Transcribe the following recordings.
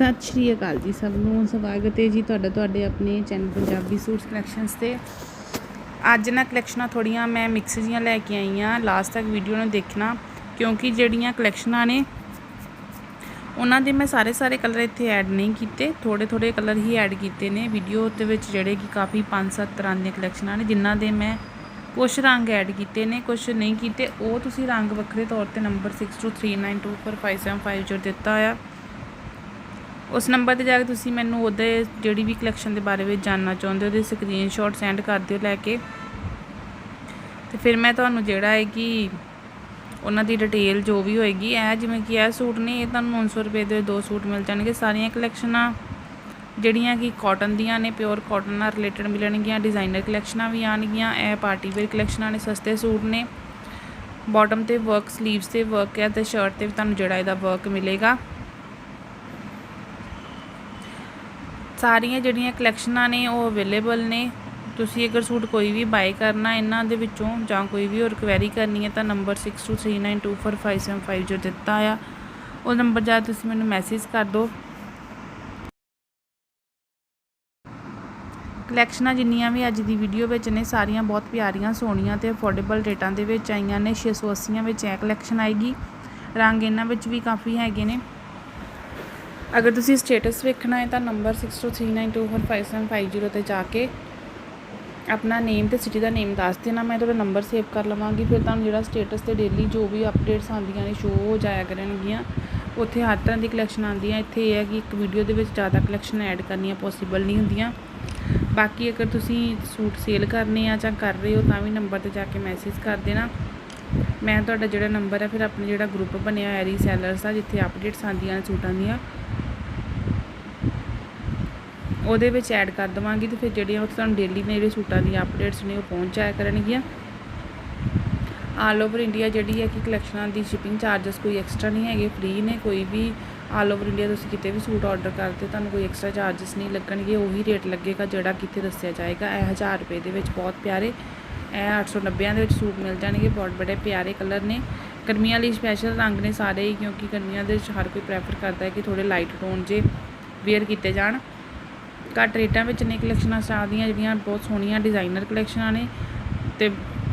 ਸਤਿ ਸ਼੍ਰੀ ਅਕਾਲ ਜੀ ਸਭ ਨੂੰ, ਸਵਾਗਤ ਹੈ ਜੀ ਤੁਹਾਡਾ ਤੁਹਾਡੇ ਆਪਣੇ ਚੈਨਲ ਪੰਜਾਬੀ ਸੂਟਸ ਕਲੈਕਸ਼ਨਸ ਤੇ। ਅੱਜ ਨਾ ਕਲੈਕਸ਼ਨਾਂ ਥੋੜੀਆਂ ਮੈਂ ਮਿਕਸ ਜੀਆਂ ਲੈ ਕੇ ਆਈ ਹਾਂ। ਲਾਸਟ ਤੱਕ ਵੀਡੀਓ ਨੂੰ ਦੇਖਣਾ, ਕਿਉਂਕਿ ਜਿਹੜੀਆਂ ਕਲੈਕਸ਼ਨਾਂ ਨੇ, ਉਹਨਾਂ ਦੇ ਮੈਂ ਸਾਰੇ ਸਾਰੇ ਕਲਰ ਇੱਥੇ ਐਡ ਨਹੀਂ ਕੀਤੇ। ਥੋੜੇ ਥੋੜੇ ਕਲਰ ਹੀ ਐਡ ਕੀਤੇ ਨੇ। ਵੀਡੀਓ ਦੇ ਵਿੱਚ ਜਿਹੜੇ ਕਿ ਕਾਫੀ 5-7 ਤਰ੍ਹਾਂ ਦੀਆਂ ਕਲੈਕਸ਼ਨਾਂ ਨੇ, ਜਿਨ੍ਹਾਂ ਦੇ ਮੈਂ ਕੁਝ ਰੰਗ ਐਡ ਕੀਤੇ ਨੇ ਕੁਝ ਨਹੀਂ ਕੀਤੇ। ਉਹ ਤੁਸੀਂ ਰੰਗ ਵੱਖਰੇ ਤੌਰ ਤੇ ਨੰਬਰ 6239245750 ਦਿੱਤਾ ਆ। ਉਸ ਨੰਬਰ ਤੇ ਜਾ ਕੇ ਤੁਸੀਂ ਮੈਨੂੰ ਉਹਦੇ ਜਿਹੜੀ ਵੀ ਕਲੈਕਸ਼ਨ ਦੇ ਬਾਰੇ ਵਿੱਚ ਜਾਣਨਾ ਚਾਹੁੰਦੇ ਹੋ, ਉਹਦੇ ਸਕਰੀਨਸ਼ਾਟ ਸੈਂਡ ਕਰ ਦਿਓ ਲੈ ਕੇ। ਤੇ ਫਿਰ ਮੈਂ ਤੁਹਾਨੂੰ ਜਿਹੜਾ ਹੈ ਕਿ ਉਹਨਾਂ ਦੀ ਡਿਟੇਲ ਜੋ ਵੀ ਹੋਏਗੀ, ਇਹ ਜਿਵੇਂ ਕਿ ਇਹ ਸੂਟ ਨੇ ਇਹ ਤੁਹਾਨੂੰ 900 ਰੁਪਏ ਦੇ ਦੋ ਸੂਟ ਮਿਲ ਜਾਣਗੇ। ਸਾਰੀਆਂ ਕਲੈਕਸ਼ਨਾਂ ਜਿਹੜੀਆਂ ਕਿ ਕਾਟਨ ਦੀਆਂ ਨੇ ਪਿਓਰ ਕਾਟਨ ਨਾਲ ਰਿਲੇਟਡ ਮਿਲਣਗੀਆਂ ਡਿਜ਼ਾਈਨਰ ਕਲੈਕਸ਼ਨਾਂ ਵੀ ਆਣਗੀਆਂ ਇਹ ਪਾਰਟੀ ਵੇਅਰ ਕਲੈਕਸ਼ਨਾਂ ਨੇ, ਸਸਤੇ ਸੂਟ ਨੇ। ਬਾਟਮ ਤੇ ਵਰਕ ਸਲੀਵਸ ਤੇ ਵਰਕ ਹੈ, ਤੇ ਸ਼ਰਟ ਤੇ ਵੀ ਤੁਹਾਨੂੰ ਜਿਹੜਾ ਇਹਦਾ ਵਰਕ ਮਿਲੇਗਾ। ਸਾਰੀਆਂ ਜਿਹੜੀਆਂ ਕਲੈਕਸ਼ਨਾਂ ਨੇ ਉਹ ਅਵੇਲੇਬਲ ਨੇ। ਤੁਸੀਂ ਅਗਰ ਸੂਟ ਕੋਈ ਵੀ ਬਾਏ ਕਰਨਾ, ਇਹਨਾਂ ਦੇ ਵਿੱਚੋਂ ਜਾਂ ਕੋਈ ਵੀ ਹੋਰ ਕੁਐਰੀ ਕਰਨੀ ਹੈ, ਤਾਂ ਨੰਬਰ 6239245750 ਦਿੱਤਾ ਆ, ਉਹ ਨੰਬਰ ਜਾ ਤੁਸੀਂ ਮੈਨੂੰ ਮੈਸੇਜ ਕਰ ਦਿਓ। ਕਲੈਕਸ਼ਨਾਂ ਜਿੰਨੀਆਂ ਵੀ ਅੱਜ ਦੀ ਵੀਡੀਓ ਵਿੱਚ ਨੇ, ਸਾਰੀਆਂ ਬਹੁਤ ਪਿਆਰੀਆਂ, ਸੋਹਣੀਆਂ ਤੇ ਅਫੋਰਡੇਬਲ ਰੇਟਾਂ ਦੇ ਵਿੱਚ ਆਈਆਂ ਨੇ। 680 ਵਿੱਚ ਇਹ ਕਲੈਕਸ਼ਨ ਆਏਗੀ। ਰੰਗ ਇਹਨਾਂ ਵਿੱਚ ਵੀ ਕਾਫੀ ਹੈਗੇ ਨੇ। ਅਗਰ ਤੁਸੀਂ ਸਟੇਟਸ ਵੇਖਣਾ ਹੈ ਤਾਂ ਨੰਬਰ 6239245750 ਤੇ ਜਾ ਕੇ ਆਪਣਾ ਨੇਮ ਤੇ ਸਿਟੀ ਦਾ ਨੇਮ ਦੱਸ ਦੇਣਾ। ਮੈਂ ਤੁਹਾਡਾ ਨੰਬਰ ਸੇਵ ਕਰ ਲਵਾਂਗੀ। ਫਿਰ ਤੁਹਾਨੂੰ ਜਿਹੜਾ ਸਟੇਟਸ ਤੇ ਡੇਲੀ ਜੋ ਵੀ ਅਪਡੇਟਸ ਆਉਂਦੀਆਂ ਨੇ ਸ਼ੋ ਹੋ ਜਾਇਆ ਕਰਨਗੀਆਂ। ਉੱਥੇ ਹਰ ਤਰ੍ਹਾਂ ਦੀ ਕਲੈਕਸ਼ਨ ਆਉਂਦੀ ਹੈ ਇੱਥੇ ਇਹ ਹੈ ਕਿ ਇੱਕ ਵੀਡੀਓ ਦੇ ਵਿੱਚ ਜ਼ਿਆਦਾ ਕਲੈਕਸ਼ਨ ਐਡ ਕਰਨੀਆਂ ਪੋਸੀਬਲ ਨਹੀਂ ਹੁੰਦੀਆਂ। ਬਾਕੀ ਅਗਰ ਤੁਸੀਂ ਸੂਟ ਸੇਲ ਕਰਨੇ ਆ ਜਾਂ ਕਰ ਰਹੇ ਹੋ, ਤਾਂ ਵੀ ਨੰਬਰ ਤੇ ਜਾ ਕੇ ਮੈਸੇਜ ਕਰ ਦੇਣਾ। ਮੈਂ ਤੁਹਾਡਾ ਜਿਹੜਾ ਨੰਬਰ ਹੈ ਫਿਰ ਆਪਣਾ ਜਿਹੜਾ ਗਰੁੱਪ ਬਣਿਆ ਹੋਇਆ ਰੀਸੈਲਰਸ ਦਾ, ਜਿੱਥੇ ਅਪਡੇਟਸ ਆਉਂਦੀਆਂ ਨੇ ਸੂਟਾਂ ਦੀਆਂ ਉਹਦੇ ਵਿੱਚ ਐਡ ਕਰ ਦਵਾਂਗੀ ਤੇ ਫਿਰ ਜਿਹੜੀਆਂ ਉਹ ਤੁਹਾਨੂੰ ਡੇਲੀ ਮੇਰੇ ਸੂਟਾਂ ਦੀਆਂ ਅਪਡੇਟਸ ਨੇ ਉਹ ਪਹੁੰਚ ਜਾਇਆ ਕਰਨਗੀਆਂ। ਆਲ ਓਵਰ ਇੰਡੀਆ ਜਿਹੜੀ ਹੈ ਕਿ ਕਲੈਕਸ਼ਨਾਂ ਦੀ ਸ਼ਿਪਿੰਗ ਚਾਰजेस ਕੋਈ ਐਕਸਟਰਾ ਨਹੀਂ ਹੈਗੇ ਫ੍ਰੀ ਨੇ, ਕੋਈ ਵੀ ਆਲ ਓਵਰ ਇੰਡੀਆ ਤੁਸੀਂ ਕਿਤੇ ਵੀ ਸੂਟ ਆਰਡਰ ਕਰਦੇ, ਤੁਹਾਨੂੰ ਕੋਈ ਐਕਸਟਰਾ ਚਾਰजेस ਨਹੀਂ ਲੱਗਣਗੇ, ਉਹੀ ਰੇਟ ਲੱਗੇਗਾ ਜਿਹੜਾ ਕਿਤੇ ਦੱਸਿਆ ਜਾਏਗਾ। ਇਹ 1000 ਰੁਪਏ ਦੇ ਵਿੱਚ ਬਹੁਤ ਪਿਆਰੇ, ਇਹ 890 ਦੇ ਵਿੱਚ ਸੂਟ ਮਿਲ ਜਾਣਗੇ, ਬਹੁਤ ਬੜੇ ਪਿਆਰੇ ਕਲਰ ਨੇ। ਗਰਮੀਆਂ ਲਈ ਸਪੈਸ਼ਲ ਰੰਗ ਨੇ ਸਾਰੇ ਹੀ, ਕਿਉਂਕਿ ਗਰਮੀਆਂ ਦੇ ਵਿੱਚ ਹਰ ਕੋਈ ਪ੍ਰੈਫਰ ਕਰਦਾ ਹੈ ਕਿ ਥੋੜੇ ਲਾਈਟ ਟੋਨ ਜੇ ਵੇਅਰ ਕੀਤੇ ਜਾਣ। ਘੱਟ ਰੇਟਾਂ ਵਿੱਚ ਨੇ ਕਲੈਕਸ਼ਨਾਂ ਸਟਾਰ ਦੀਆਂ ਜਿਹੜੀਆਂ ਬਹੁਤ ਸੋਹਣੀਆਂ ਡਿਜ਼ਾਈਨਰ ਕਲੈਕਸ਼ਨਾਂ ਨੇ ਤੇ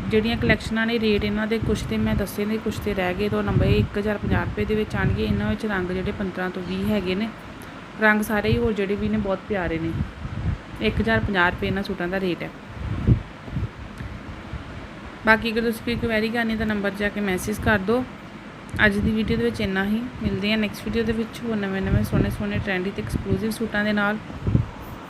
ਜਿਹੜੀਆਂ ਕਲੈਕਸ਼ਨਾਂ ਨੇ ਰੇਟ ਇਹਨਾਂ ਦੇ ਕੁਛ ਤੇ ਮੈਂ ਦੱਸੇ ਨੇ, ਕੁਛ ਤੇ ਰਹਿ ਗਏ, ਤੋਂ ਨੰਬਰ 1050 ਰੁਪਏ ਦੇ ਵਿੱਚ ਆਣਗੇ ਇਹਨਾਂ ਵਿੱਚ ਰੰਗ ਜਿਹੜੇ 15 ਤੋਂ 20 ਹੈਗੇ ਨੇ, ਰੰਗ ਸਾਰੇ ਹੀ ਹੋਰ ਜਿਹੜੇ ਵੀ ਨੇ ਬਹੁਤ ਪਿਆਰੇ ਨੇ। 1050 ਰੁਪਏ ਇਹਨਾਂ ਸੂਟਾਂ ਦਾ ਰੇਟ ਹੈ। ਬਾਕੀ ਅਗਰ ਤੁਸੀਂ ਕੋਈ ਕੁਐਰੀ ਕਰਨੀ ਤਾਂ ਨੰਬਰ ਜਾ ਕੇ ਮੈਸੇਜ ਕਰ ਦਿਓ। ਅੱਜ ਦੀ ਵੀਡੀਓ ਦੇ ਵਿੱਚ ਇੰਨਾ ਹੀ। ਮਿਲਦੇ ਹਾਂ ਨੈਕਸਟ ਵੀਡੀਓ ਦੇ ਵਿੱਚ ਹੋਰ ਨਵੇਂ ਨਵੇਂ ਸੋਹਣੇ ਸੋਹਣੇ ਟ੍ਰੈਂਡੀ ਤੇ ਐਕਸਕਲੂਸਿਵ ਸੂਟਾਂ ਦੇ ਨਾਲ।